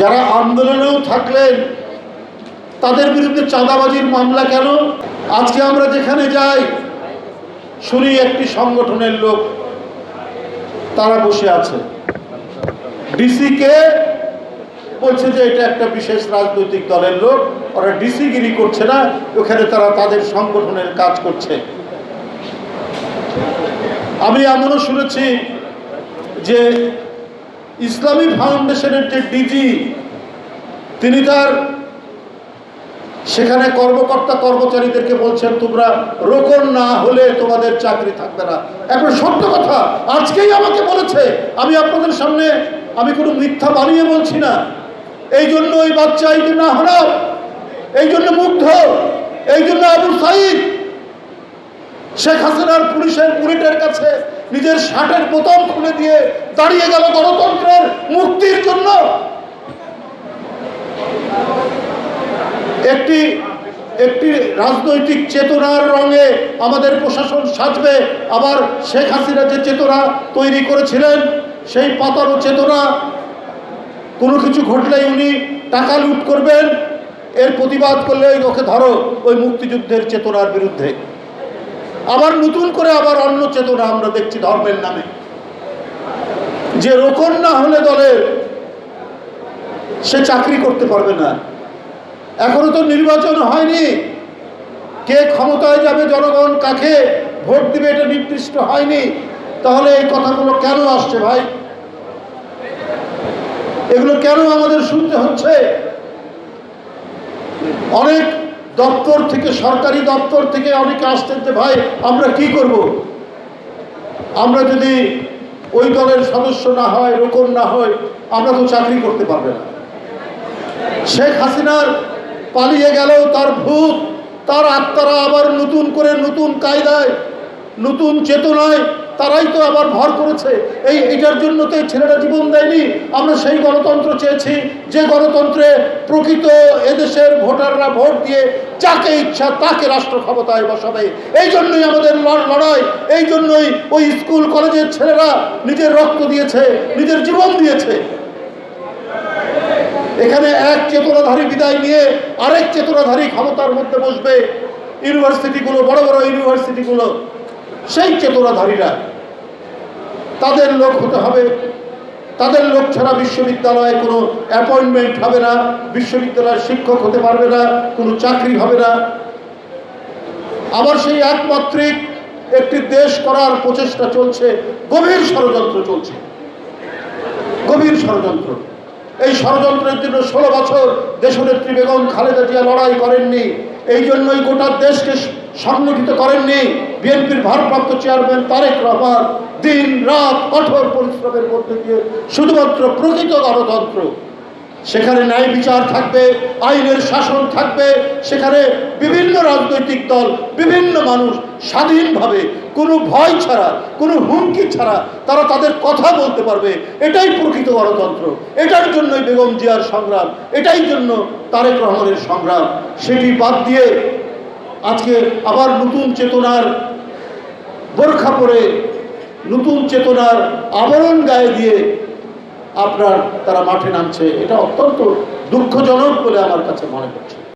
যারা আন্দোলনেও থাকলেন, তাদের বিরুদ্ধে চাঁদাবাজির মামলা কেন? আজকে আমরা যেখানে যাই, শুনি একটি সংগঠনের লোক, তারা বসে আছে। ডিসিকে বলছে যে এটা একটা বিশেষ রাজনৈতিক দলের লোক, ওরা ডিসিগিরি করছে না, ওখানে তারা তাদের সংগঠনের কাজ করছে। আমি এমনও শুনেছি যে ইসলামী ফাউন্ডেশনের যে ডিজি, তিনি তার সেখানে কর্মকর্তা কর্মচারীদেরকে বলছেন, তোমরা রোকন না হলে তোমাদের চাকরি থাকবে না। এখন সত্য কথা, আজকেই আমাকে বলেছে, আমি আপনাদের সামনে আমি কোনো মিথ্যা বানিয়ে বলছি না। এই জন্য ওই বাচ্চা এই জন্য হারাম এই জন্য মুগ্ধ, এই জন্য আবু সাইদ, শেখ হাসিনার পুলিশের বুলেটের কাছে নিজের শার্টের বোতাম খুলে দিয়ে দাঁড়িয়ে গেল গণতন্ত্রের মুক্তির জন্য। একটি একটি রাজনৈতিক চেতনার রঙে আমাদের প্রশাসন সাজবে। আবার শেখ হাসিনা যে চেতনা তৈরি করেছিলেন, সেই পাতানো চেতনা কোনো কিছু ঘটলেই উনি টাকা লুট করবেন। এর প্রতিবাদ করলে ওই ওকে ধরো ওই মুক্তিযুদ্ধের চেতনার বিরুদ্ধে। আবার নতুন করে আবার অন্য চেতনা আমরা দেখছি ধর্মের নামে। যে রোকন না হলে দলের, সে চাকরি করতে পারবে না। এখনও তো নির্বাচন হয়নি। কে ক্ষমতায় যাবে জনগণ, কাকে ভোট দিবে এটা নির্দিষ্ট হয়নি। তাহলে এই কথাগুলো কেন আসছে ভাই? এগুলো কেন আমাদের শুনতে হচ্ছে? অনেক দপ্তর থেকে, সরকারি দপ্তর থেকে অনেকে আসতেন যে, ভাই, আমরা কি করব? আমরা যদি ওই দলের সদস্য না হয়, রোকন না হয়, আমরা তো চাকরি করতে পারবে না। শেখ হাসিনার পালিয়ে গেল তার ভূত, তার আত্মারা আবার নতুন করে নতুন কায়দায়, নতুন চেতনায়, তারাই তো আবার ভর করেছে। এই এটার জন্য তো এই ছেলেরা জীবন দেয়নি। আমরা সেই গণতন্ত্র চেয়েছি, যে গণতন্ত্রে প্রকৃত এদেশের ভোটাররা ভোট দিয়ে যাকে ইচ্ছা তাকে রাষ্ট্র ক্ষমতায় বসাবে। এই জন্যই আমাদের লড়- লড়াই, এই জন্যই ওই স্কুল, কলেজের ছেলেরা নিজের রক্ত দিয়েছে, নিজের জীবন দিয়েছে। এখানে এক চেতনাধারী বিদায় নিয়ে আরেক চেতনাধারী ক্ষমতার মধ্যে বসবে ইউনিভার্সিটিগুলো, বড় বড় ইউনিভার্সিটিগুলো। সেই চেতনাধারীরা, তাদের লোক হতে হবে তাদের লোক ছাড়া বিশ্ববিদ্যালয়ে কোনো অ্যাপয়েন্টমেন্ট হবে না, বিশ্ববিদ্যালয়ের শিক্ষক হতে পারবে না, কোনো চাকরি হবে না। আবার সেই একমাত্রিক একটি দেশ করার প্রচেষ্টা চলছে, গভীর ষড়যন্ত্র চলছে। গভীর ষড়যন্ত্র। এই ষড়যন্ত্রের জন্য ষোলো বছর দেশনেত্রী বেগম খালেদা জিয়া লড়াই করেননি, এই জন্যই গোটা দেশকে সংগঠিত করেননি। বিএনপির ভারপ্রাপ্ত চেয়ারম্যান তারেক রহমান দিন রাত কঠোর পরিশ্রমের মধ্যে দিয়ে শুধুমাত্র প্রকৃত গণতন্ত্র। সেখানে ন্যায় বিচার থাকবে, আইনের শাসন থাকবে, সেখানে বিভিন্ন রাজনৈতিক দল, বিভিন্ন মানুষ স্বাধীনভাবে কোনো ভয় ছাড়া, কোনো হুমকি ছাড়া তারা তাদের কথা বলতে পারবে। এটাই প্রকৃত গণতন্ত্র। এটার জন্যই বেগম জিয়ার সংগ্রাম, এটাই জন্য তারেক রহমানের সংগ্রাম। সেটি বাদ দিয়ে আজকে আবার নতুন চেতনার বোরখা পরে নতুন চেতনার আবরণ গায়ে দিয়ে আপনার তারা মাঠে নামছে। এটা অত্যন্ত দুঃখজনক বলে আমার কাছে মনে হচ্ছে।